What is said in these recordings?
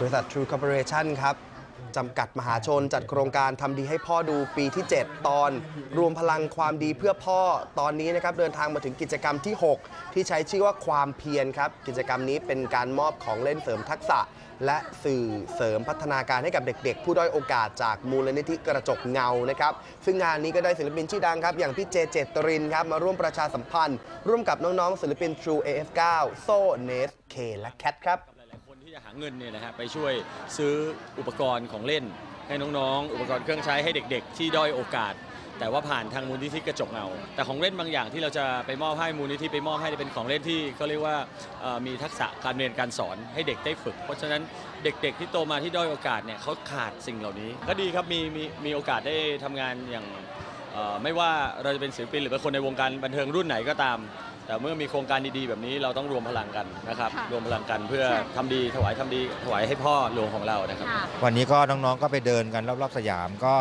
บริษัท True Corporation ครับจำกัดมหาชนจัดโครงการทำดีให้พ่อดูปีที่ 7 ตอน รวมพลังความดีเพื่อพ่อตอนนี้นะครับเดินทางมาถึงกิจกรรมที่ 6 ที่ใช้ชื่อว่าความเพียรครับกิจกรรมนี้เป็นการมอบของเล่นเสริมทักษะ และสื่อเสริมพัฒนาการให้กับเด็ก ๆ ผู้ด้อยโอกาสจากมูลนิธิกระจกเงานะครับซึ่งงานนี้ก็ได้ศิลปินชื่อดังครับ อย่างพี่เจเจตรินครับมาร่วมประชาสัมพันธ์ ร่วมกับน้องๆศิลปิน True AF9 โซเนสเคและแคทครับ ที่จะหาเงินเนี่ยนะฮะไปช่วยซื้ออุปกรณ์ของเล่น ให้น้องๆ อุปกรณ์เครื่องใช้ให้เด็กๆ ที่ด้อยโอกาส แต่ว่าผ่านทางมูลนิธิกระจกเงาแต่ของเล่นบางอย่างที่เราจะไปมอบให้มูลนิธิไปมอบให้เป็นของเล่นที่เขาเรียกว่าเอ่อมีทักษะการเรียนการสอนให้เด็กได้ฝึก เพราะฉะนั้นเด็กๆที่โตมาที่ด้อยโอกาสเนี่ยเขาขาดสิ่งเหล่านี้ ก็ดีครับมีมีมีโอกาสได้ทำงานอย่าง เอ่อไม่ว่าเราจะเป็นศิลปินหรือเป็นคนในวงการบันเทิงรุ่นไหนก็ตาม แต่เมื่อมีโครงการดีๆ แบบนี้เราต้องรวมพลังกันนะครับค่ะรวมพลังกันเพื่อใช่ทำดีถวายทำดีถวายให้พ่อหลวงของเรานะครับ ค่ะ วันนี้ก็น้องๆ ก็ไปเดินกันรอบๆสยาม ก็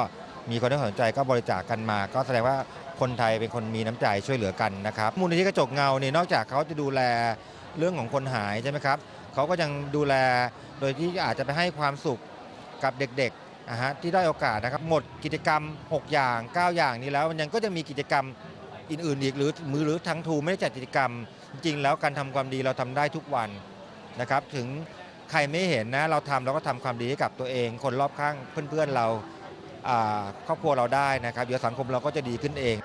มีคนที่สนใจก็บริจาคกันมา ก็แสดงว่าคนไทยเป็นคนมีน้ำใจช่วยเหลือกันนะครับมูลนิธิกระจกเงาเนี่ยนอกจากเขาจะดูแลเรื่องของคนหายใช่ไหมครับเขาก็ยังดูแลโดยที่อาจจะไปให้ความสุขกับเด็กๆนะฮะที่ได้อยโอกาสนะครับหมดกิจกรรม 6 อย่าง 9 อย่างนี้แล้วมันยังก็จะมีกิจกรรม อื่นๆอีกหรือมือหรือทั้งทูไม่ได้จัดกิจกรรม จริงๆแล้วการทำความดีเราทำได้ทุกวันนะครับ ถึงใครไม่เห็นนะเราทำเราก็ทำความดีให้กับตัวเอง คนรอบข้างเพื่อนๆเราครอบครัวเราได้นะครับเดี๋ยวสังคมเราก็จะดีขึ้นเอง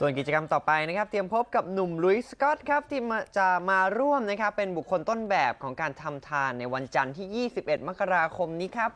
ส่วนกิจกรรมต่อไปนะครับ เตรียมพบกับหนุ่มลุยสกอตครับที่จะมาร่วมนะครับเป็นบุคคลต้นแบบของการทำทานในวันจันทร์ที่ 21 มกราคมนี้ครับ